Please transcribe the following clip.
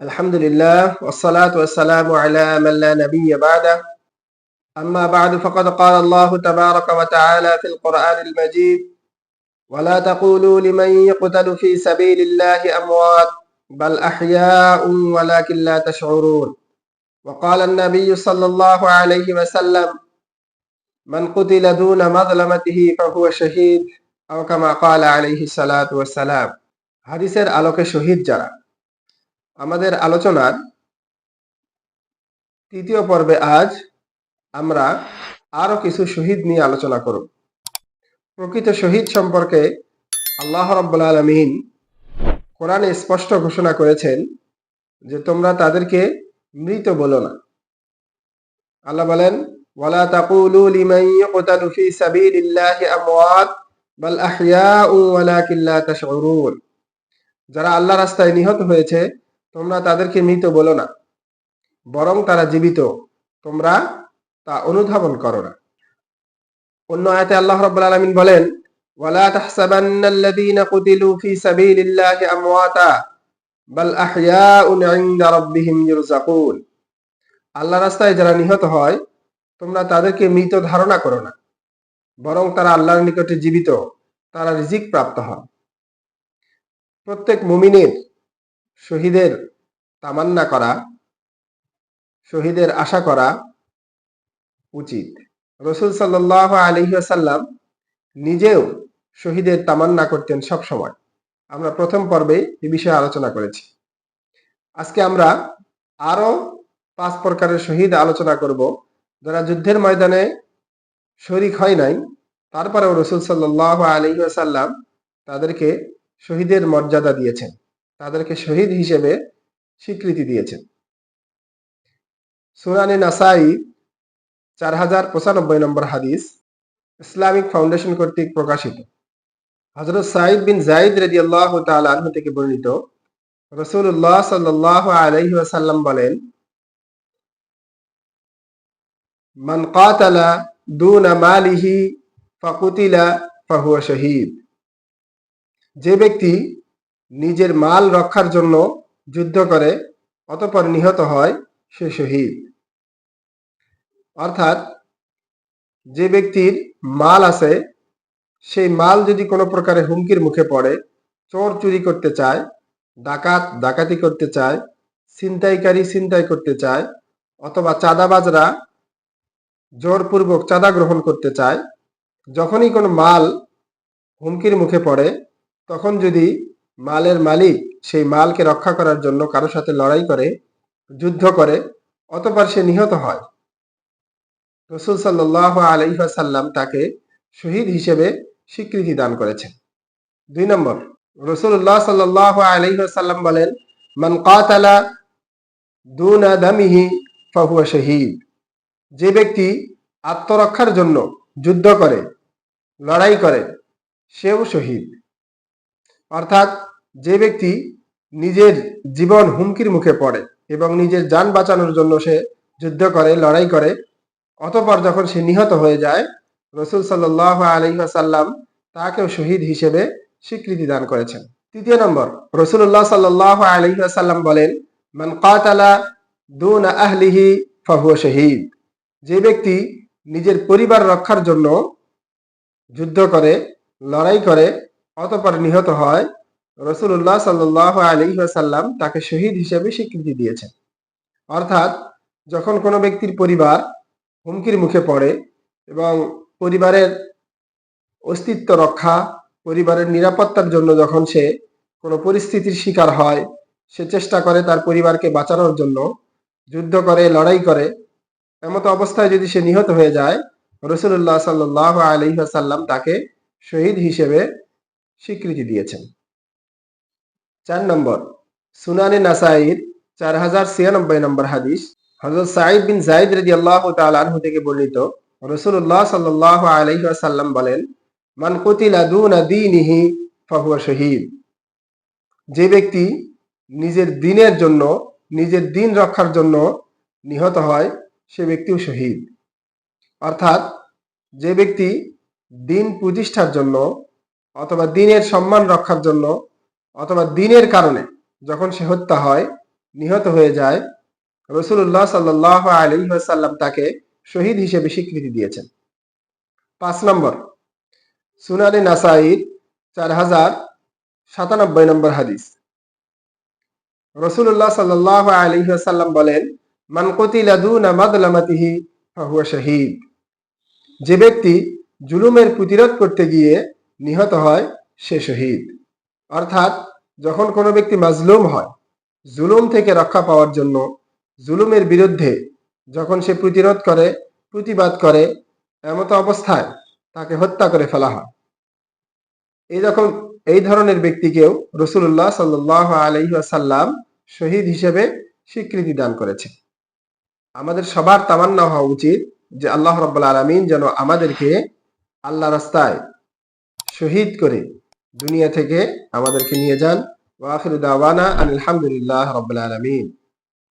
الحمد لله والصلاة والسلام على من لا نبي بعده أما بعد فقد قال الله تبارك وتعالى في القرآن المجيد ولا تقولوا لمن يقتل في سبيل الله أموات بل أحياء ولكن لا تشعرون وقال النبي صلى الله عليه وسلم من قتل دون مظلمته فهو شهيد أو كما قال عليه الصلاة والسلام হাদিসের আলোকে শহীদ যারা আমাদের আলোচনার তৃতীয় পর্বে আজ আমরা আরও কিছু শহীদ নিয়ে আলোচনা করব। প্রকৃত শহীদ সম্পর্কে আল্লাহ রব্বুল আলমিন কোরআনে স্পষ্ট ঘোষণা করেছেন যে তোমরা তাদেরকে মৃত বলো না। আল্লাহ বলেন, ওয়ালা তাকুলু লিমান ইয়ুকতালু ফি সাবিলিল্লাহি আমওয়াত বাল আহইয়াউ ওয়ালাকিন লা তাশউরুন। যারা আল্লাহ রাস্তায় নিহত হয়েছে তোমরা তাদেরকে মৃত বলো না। বরং তারা জীবিত। তোমরা তা অনুধাবন করো না। অন্য আয়াতে আল্লাহ রাব্বুল আলামিন বলেন, ওয়ালা তাহসাবান্নাল্লাযীনা কুতিলু ফি সাবিলিল্লাহি আমওয়াতা, বাল আহইয়াউন ইনদা আল্লাহ রাস্তায় যারা নিহত হয়, তোমরা তাদেরকে মৃত ধারণা করো না। বরং তারা আল্লাহর নিকটে জীবিত, তারা রিজিক প্রাপ্ত হয়। প্রত্যেক মুমিনের শহীদের তামান্না করা, শহীদের আশা করা উচিত। রসুল সাল্লাহ আলহিহাসাল্লাম নিজেও শহীদের তামান্না করতেন সব সময় আমরা প্রথম পর্বে এ বিষয়ে আলোচনা করেছি। আজকে আমরা আরও পাঁচ প্রকারের শহীদ আলোচনা করব। যারা যুদ্ধের ময়দানে শরিক হয় নাই, তারপরেও রসুল সাল্লাহ আলহিহাসাল্লাম তাদেরকে শহীদের মর্যাদা দিয়েছেন। তাদেরকে শহীদ হিসেবে স্বীকৃতি দিয়েছেন। সুনানি নাসাই চার হাজার পঁচানব্বই নম্বর হাদিস ইসলামিক ফাউন্ডেশন কর্তৃক প্রকাশিত। হজরত সাইদ বিন জাইদ রেদি আল্লাহ তালু থেকে বর্ণিত রসুল্লাহ সাল্লাহ আলহি বলেন, মান কাতালা দুনা মালিহি ফাকুতিলা ফাহুয়া শহীদ। যে ব্যক্তি নিজের মাল রক্ষার জন্য যুদ্ধ করে, অতপর নিহত হয় সে শহীদ। অর্থাৎ, যে ব্যক্তির মাল আছে, সেই মাল যদি কোনো প্রকারে হুমকির মুখে পড়ে, চোর চুরি করতে চায়, ডাকাত ডাকাতি করতে চায়, ছিনতাইকারী ছিনতাই করতে চায়, অথবা চাঁদাবাজরা জোরপূর্বক চাঁদা গ্রহণ করতে চায়, যখনই কোনো মাল হুমকির মুখে পড়ে, তখন যদি মালের মালিক সেই মালকে রক্ষা করার জন্য কারোর সাথে লড়াই করে, যুদ্ধ করে, অতপর সে নিহত হয়। রসুল সাল্লাহ আলহাসাল্লাম তাকে শহীদ হিসেবে স্বীকৃতি দান করেছেন। দুই নম্বর রসুল্লাহ সাল্লাহ আলহাসাল্লাম বলেন, মান কাতালা দুনা শহীদ। যে ব্যক্তি আত্মরক্ষার জন্য যুদ্ধ করে, লড়াই করে, সেও শহীদ। অর্থাৎ যে ব্যক্তি নিজের জীবন হুমকির মুখে পড়ে এবং নিজের যান বাঁচানোর জন্য সে যুদ্ধ করে, লড়াই করে, অতপর যখন সে নিহত হয়ে যায়, রসুল সাল্লাহ আলহিহাসাল্লাম তাকেও শহীদ হিসেবে স্বীকৃতি দান করেছেন। তৃতীয় নম্বর রসুল্লাহ সাল্লাহ আলহিহাসাল্লাম বলেন, মান কাতালা দুন আহলিহি ফাহু শহীদ। যে ব্যক্তি নিজের পরিবার রক্ষার জন্য যুদ্ধ করে, লড়াই করে অতপর নিহত হয় রসুল্লাহ সাল্লাহ আলী সাল্লাম তাকে শহীদ হিসেবে স্বীকৃতি দিয়েছেন। অর্থাৎ যখন কোনো ব্যক্তির পরিবার হুমকির মুখে পড়ে এবং পরিবারের অস্তিত্ব রক্ষা, পরিবারের নিরাপত্তার জন্য যখন সে কোনো পরিস্থিতির শিকার হয়, সে চেষ্টা করে তার পরিবারকে বাঁচানোর জন্য, যুদ্ধ করে, লড়াই করে, এমতো অবস্থায় যদি সে নিহত হয়ে যায়, রসুল্লাহ সাল্লাহ আলহিহাসাল্লাম তাকে শহীদ হিসেবে স্বীকৃতি দিয়েছেন। চার নম্বর, সুনানি নাসাইর চার হাজার ছিয়ানব্বই নম্বর হাদিস হজরত সাইদ বিন জাইদ রেদি আল্লাহ তালু থেকে বর্ণিত। রসুল্লাহ সাল্লাহ আলহিহাসাল্লাম বলেন, মান কুতিলা শহীদ। যে ব্যক্তি নিজের দিনের জন্য, নিজের দিন রক্ষার জন্য নিহত হয়, সে ব্যক্তিও শহীদ। অর্থাৎ, যে ব্যক্তি দিন প্রতিষ্ঠার জন্য অথবা দিনের সম্মান রক্ষার জন্য অথবা দিনের কারণে যখন সে হত্যা হয়, নিহত হয়ে যায় রসুল্লাহ সাল্লাহ আলী সাল্লাম তাকে শহীদ হিসেবে স্বীকৃতি দিয়েছেন। পাঁচ নম্বর, সুনানি নাসাইর চার হাজার সাতানব্বই নম্বর হাদিস। রসুল্লাহ সাল্লাহ আলী সাল্লাম বলেন, মান ফাহুয়া শহীদ। যে ব্যক্তি জুলুমের প্রতিরোধ করতে গিয়ে নিহত হয় সে শহীদ। অর্থাৎ যখন কোনো ব্যক্তি মাজলুম হয়, জুলুম থেকে রক্ষা পাওয়ার জন্য জুলুমের বিরুদ্ধে যখন সে প্রতিরোধ করে, প্রতিবাদ করে, এমতো অবস্থায় তাকে হত্যা করে ফেলা হয়। এই যখন এই ধরনের ব্যক্তিকেও রসুল্লাহ সাল্লাহ আলহিহাসাল্লাম শহীদ হিসেবে স্বীকৃতি দান করেছে। আমাদের সবার তামান্না হওয়া উচিত যে আল্লাহ রব্বুল আলমিন যেন আমাদেরকে আল্লাহ রাস্তায় শহীদ করে দুনিয়া থেকে আমাদেরকে নিয়ে যান। ওয়াখির দাওয়ানা আলহামদুলিল্লাহ আলমিন।